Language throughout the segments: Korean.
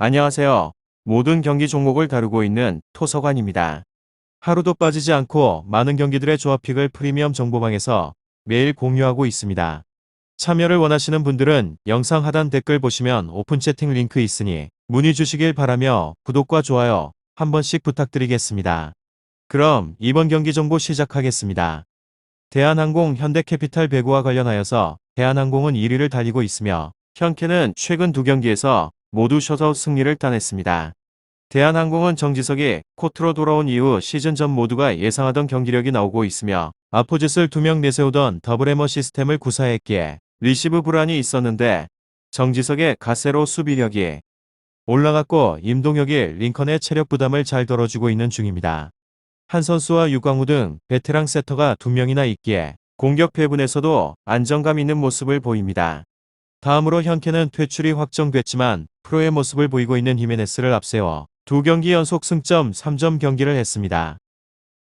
안녕하세요. 모든 경기 종목을 다루고 있는 토서관입니다. 하루도 빠지지 않고 많은 경기들의 조합픽을 프리미엄 정보방에서 매일 공유하고 있습니다. 참여를 원하시는 분들은 영상 하단 댓글 보시면 오픈 채팅 링크 있으니 문의 주시길 바라며 구독과 좋아요 한 번씩 부탁드리겠습니다. 그럼 이번 경기 정보 시작하겠습니다. 대한항공 현대캐피탈 배구와 관련하여서 대한항공은 1위를 달리고 있으며 현캐는 최근 두 경기에서 모두 셔터 승리를 따냈습니다. 대한항공은 정지석이 코트로 돌아온 이후 시즌 전 모두가 예상하던 경기력이 나오고 있으며 아포짓을 두명 내세우던 더블해머 시스템을 구사했기에 리시브 불안이 있었는데 정지석의 가세로 수비력이 올라갔고 임동혁이 링컨의 체력 부담을 잘 덜어주고 있는 중입니다. 한 선수와 유광우 등 베테랑 세터가 두 명이나 있기에 공격 배분에서도 안정감 있는 모습을 보입니다. 다음으로 현캐는 퇴출이 확정됐지만 프로의 모습을 보이고 있는 히메네스를 앞세워 두 경기 연속 승점 3점 경기를 했습니다.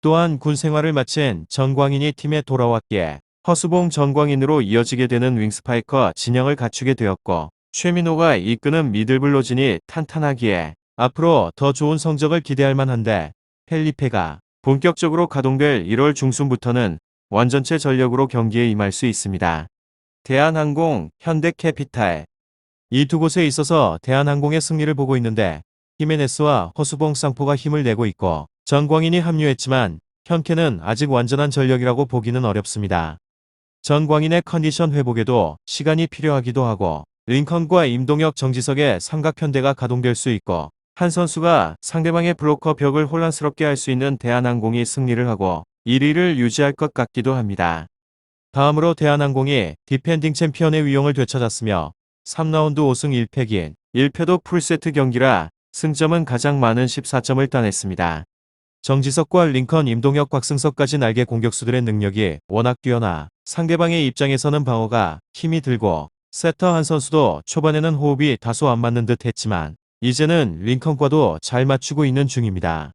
또한 군 생활을 마친 정광인이 팀에 돌아왔기에 허수봉 정광인으로 이어지게 되는 윙스파이커 진영을 갖추게 되었고 최민호가 이끄는 미들블로진이 탄탄하기에 앞으로 더 좋은 성적을 기대할 만한데 펠리페가 본격적으로 가동될 1월 중순부터는 완전체 전력으로 경기에 임할 수 있습니다. 대한항공, 현대캐피탈 이 두 곳에 있어서 대한항공의 승리를 보고 있는데 히메네스와 허수봉 쌍포가 힘을 내고 있고 정광인이 합류했지만 현캐는 아직 완전한 전력이라고 보기는 어렵습니다. 정광인의 컨디션 회복에도 시간이 필요하기도 하고 링컨과 임동혁 정지석의 삼각편대가 가동될 수 있고 한 선수가 상대방의 블로커 벽을 혼란스럽게 할 수 있는 대한항공이 승리를 하고 1위를 유지할 것 같기도 합니다. 다음으로 대한항공이 디펜딩 챔피언의 위용을 되찾았으며 3라운드 5승 1패 긴 1패도 풀세트 경기라 승점은 가장 많은 14점을 따냈습니다. 정지석과 링컨, 임동혁, 곽승석까지 날개 공격수들의 능력이 워낙 뛰어나 상대방의 입장에서는 방어가 힘이 들고 세터 한 선수도 초반에는 호흡이 다소 안 맞는 듯 했지만 이제는 링컨과도 잘 맞추고 있는 중입니다.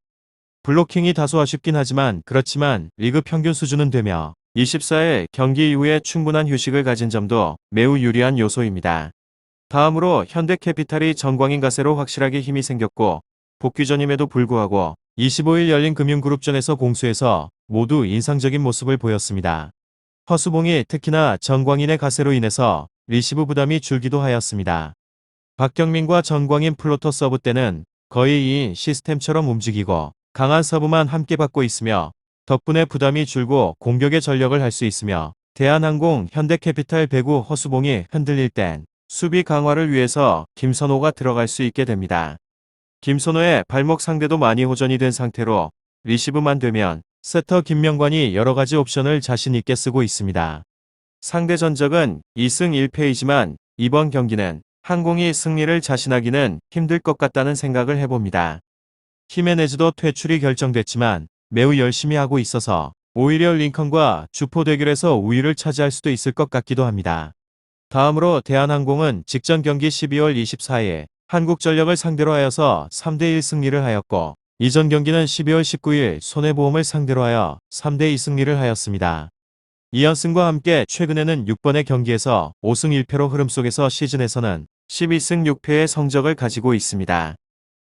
블로킹이 다소 아쉽긴 하지만 그렇지만 리그 평균 수준은 되며 24일 경기 이후에 충분한 휴식을 가진 점도 매우 유리한 요소입니다. 다음으로 현대캐피탈이 정광인 가세로 확실하게 힘이 생겼고 복귀 전임에도 불구하고 25일 열린 금융그룹전에서 공수에서 모두 인상적인 모습을 보였습니다. 허수봉이 특히나 정광인의 가세로 인해서 리시브 부담이 줄기도 하였습니다. 박경민과 정광인 플로터 서브 때는 거의 2인 시스템처럼 움직이고 강한 서브만 함께 받고 있으며 덕분에 부담이 줄고 공격의 전력을 할 수 있으며 대한항공, 현대캐피탈 배구 허수봉이 흔들릴 땐 수비 강화를 위해서 김선호가 들어갈 수 있게 됩니다. 김선호의 발목 상대도 많이 호전이 된 상태로 리시브만 되면 세터 김명관이 여러가지 옵션을 자신 있게 쓰고 있습니다. 상대 전적은 2승 1패이지만 이번 경기는 항공이 승리를 자신하기는 힘들 것 같다는 생각을 해봅니다. 히메네즈도 퇴출이 결정됐지만 매우 열심히 하고 있어서 오히려 링컨과 주포 대결에서 우위를 차지할 수도 있을 것 같기도 합니다. 다음으로 대한항공은 직전 경기 12월 24일 한국전력을 상대로 하여서 3대1 승리를 하였고 이전 경기는 12월 19일 손해보험을 상대로 하여 3대2 승리를 하였습니다. 이연승과 함께 최근에는 6번의 경기에서 5승 1패로 흐름 속에서 시즌에서는 12승 6패의 성적을 가지고 있습니다.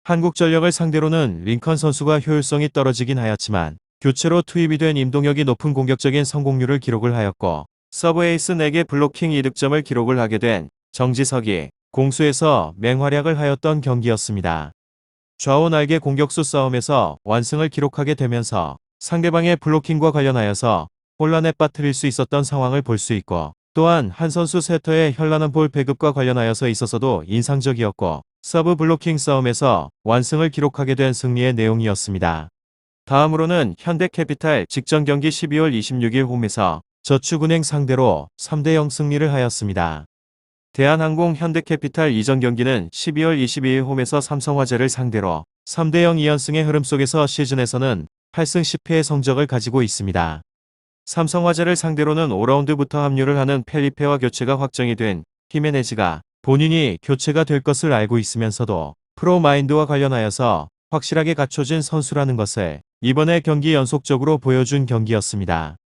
한국전력을 상대로는 링컨 선수가 효율성이 떨어지긴 하였지만 교체로 투입이 된 임동혁이 높은 공격적인 성공률을 기록을 하였고 서브 에이스 4개 블로킹 2득점을 기록을 하게 된 정지석이 공수에서 맹활약을 하였던 경기였습니다. 좌우 날개 공격수 싸움에서 완승을 기록하게 되면서 상대방의 블로킹과 관련하여서 혼란에 빠뜨릴 수 있었던 상황을 볼 수 있고 또한 한 선수 세터의 현란한 볼 배급과 관련하여서 있어서도 인상적이었고 서브 블로킹 싸움에서 완승을 기록하게 된 승리의 내용이었습니다. 다음으로는 현대캐피탈 직전 경기 12월 26일 홈에서 저축은행 상대로 3대0 승리를 하였습니다. 대한항공 현대캐피탈 이전 경기는 12월 22일 홈에서 삼성화재를 상대로 3대0 2연승의 흐름 속에서 시즌에서는 8승 10패의 성적을 가지고 있습니다. 삼성화재를 상대로는 5라운드부터 합류를 하는 펠리페와 교체가 확정이 된 히메네즈가 본인이 교체가 될 것을 알고 있으면서도 프로 마인드와 관련하여서 확실하게 갖춰진 선수라는 것을 이번에 경기 연속적으로 보여준 경기였습니다.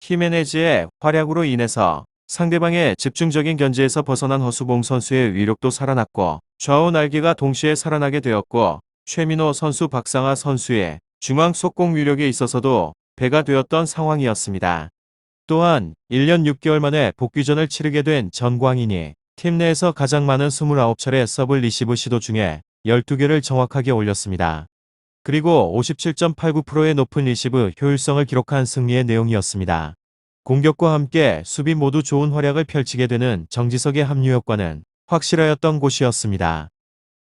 히메네즈의 활약으로 인해서 상대방의 집중적인 견제에서 벗어난 허수봉 선수의 위력도 살아났고 좌우 날개가 동시에 살아나게 되었고 최민호 선수 박상하 선수의 중앙 속공 위력에 있어서도 배가 되었던 상황이었습니다. 또한 1년 6개월 만에 복귀전을 치르게 된 전광인이 팀 내에서 가장 많은 29차례 서브 리시브 시도 중에 12개를 정확하게 올렸습니다. 그리고 57.89%의 높은 리시브 효율성을 기록한 승리의 내용이었습니다. 공격과 함께 수비 모두 좋은 활약을 펼치게 되는 정지석의 합류 효과는 확실하였던 곳이었습니다.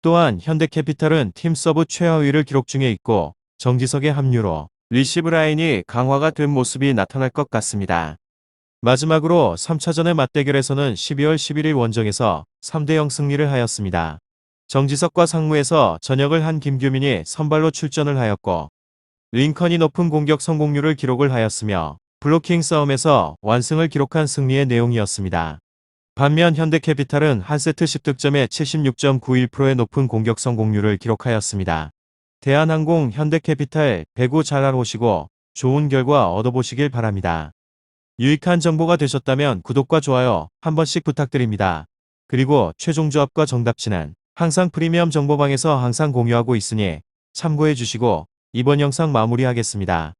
또한 현대캐피탈은 팀 서브 최하위를 기록 중에 있고 정지석의 합류로 리시브 라인이 강화가 된 모습이 나타날 것 같습니다. 마지막으로 3차전의 맞대결에서는 12월 11일 원정에서 3대0 승리를 하였습니다. 정지석과 상무에서 전역을 한 김규민이 선발로 출전을 하였고 링컨이 높은 공격 성공률을 기록을 하였으며 블로킹 싸움에서 완승을 기록한 승리의 내용이었습니다. 반면 현대캐피탈은 한 세트 10득점에 76.91%의 높은 공격 성공률을 기록하였습니다. 대한항공 현대캐피탈 배구 잘 알아보시고 좋은 결과 얻어보시길 바랍니다. 유익한 정보가 되셨다면 구독과 좋아요 한 번씩 부탁드립니다. 그리고 최종 조합과 정답치는 항상 프리미엄 정보방에서 항상 공유하고 있으니 참고해 주시고 이번 영상 마무리하겠습니다.